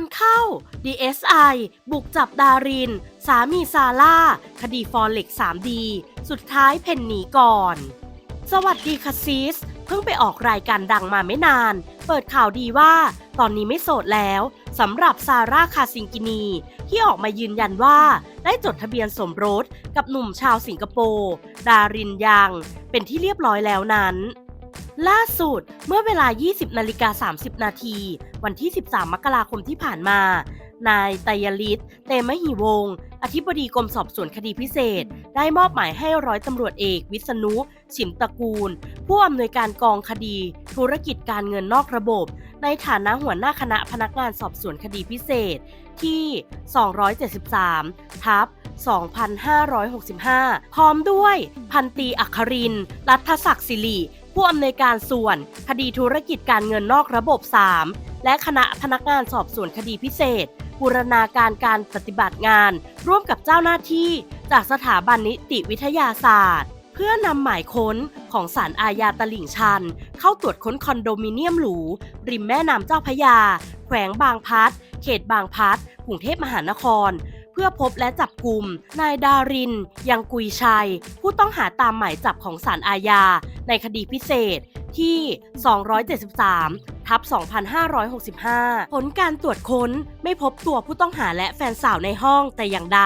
านเข้า DSI บุกจับดาริน สามีซาร่า คดีฟอเร็ก 3D สุดท้ายเพนหนีก่อน สวัสดีค่ะซีส เพิ่งไปออกรายการดังมาไม่นาน เปิดข่าวดีว่า ตอนนี้ไม่โสดแล้วสำหรับซาร่าคาซิงกินี ที่ออกมายืนยันว่า ได้จดทะเบียนสมรสกับหนุ่มชาวสิงคโปร์ ดารินยัง เป็นที่เรียบร้อยแล้วนั้น ล่าสุดเมื่อเวลา 20 นาฬิกา 30 นาที วันที่ 13 มกราคมที่ผ่านมา นายไตยลิศเตมหิวงศ์อธิบดีกรมสอบสวนคดีพิเศษ ได้มอบหมายให้ร้อยตำรวจเอกวิษณุฉิมตระกูล ผู้อำนวยการกองคดี ธุรกิจการเงินนอกระบบ ในฐานะหัวหน้าคณะพนักงานสอบสวนคดีพิเศษ ที่ 273 ทับ2565 พร้อมด้วย พันตีอัครินร์รัฐศักดิ์สิริ ผู้อำนวยการส่วน คดีธุรกิจการเงินนอกระบบ 3 และคณะพนักงานสอบสวนคดีพิเศษบูรณาการการปฏิบัติงาน ร่วมกับเจ้าหน้าที่จากสถาบันนิติวิทยาศาสตร์ เพื่อนำหมายค้นของศาลอาญาตลิ่งชัน เข้าตรวจค้นคอนโดมิเนียมหรู ริมแม่น้ำเจ้าพระยา แขวงบางพัดเขตบางพัดกรุงเทพมหานคร พื่อพบและจับกลุ่มนายดาริน ยังกุยชัย ผู้ต้องหาตามหมายจับของศาลอาญา ในคดีพิเศษที่ 273 ทับ 2565 ผลการตรวจค้นไม่พบตัวผู้ต้องหาและแฟนสาวในห้องแต่อย่างใด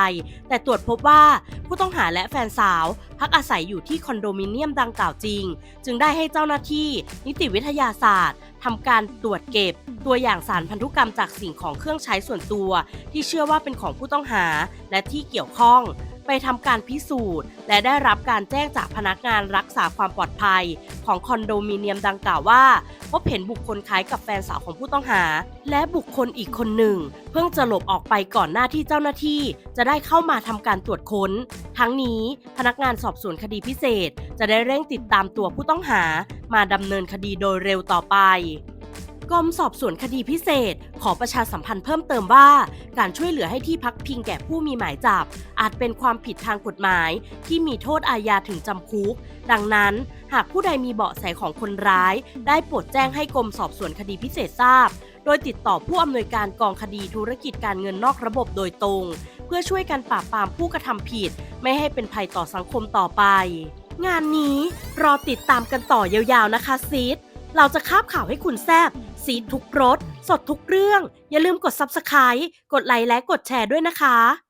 แต่ตรวจพบว่าผู้ต้องหาและแฟนสาว พักอาศัยอยู่ที่คอนโดมิเนียมดังกล่าวจริง จึงได้ให้เจ้าหน้าที่ นิติวิทยาศาสตร์ทำการตรวจเก็บ ตัวอย่างสารพันธุกรรมจากสิ่งของเครื่องใช้ส่วนตัว ที่เชื่อว่าเป็นของผู้ต้องหาและที่เกี่ยวข้อง ไปทำการพิสูจน์ และได้รับการแจ้งจากพนักงานรักษาความปลอดภัย ของคอนโดมิเนียมดังกล่าวว่า พบเห็นบุคคลคล้ายกับแฟนสาวของผู้ต้องหา และบุคคลอีกคนหนึ่ง เพิ่งจะหลบออกไปก่อนหน้าที่เจ้าหน้าที่ จะได้เข้ามาทำการตรวจค้น ทั้งนี้พนักงานสอบสวนคดีพิเศษ จะได้เร่งติดตามตัวผู้ต้องหา มาดำเนินคดีโดยเร็วต่อไป กรมสอบสวนคดีพิเศษ ขอประชาสัมพันธ์เพิ่มเติมว่า การช่วยเหลือให้ที่พักพิงแก่ผู้มีหมายจับ อาจเป็นความผิดทางกฎหมาย ที่มีโทษอาญาถึงจำคุก ดังนั้น หากผู้ใดมีเบาะแสของคนร้าย ได้โปรดแจ้งให้กรมสอบสวนคดีพิเศษทราบ โดยติดต่อผู้อำนวยการกองคดีธุรกิจการเงินนอกระบบโดยตรง เพื่อช่วยกันปราบปรามผู้กระทำผิด ไม่ให้เป็นภัยต่อสังคมต่อไป งานนี้รอติดตามกันต่อยาวๆนะคะซีดเราจะคาบข่าวให้คุณแซบ ซีดทุกรสสดทุกเรื่อง อย่าลืมกด Subscribe กดไลค์และกดแชร์ด้วยนะคะ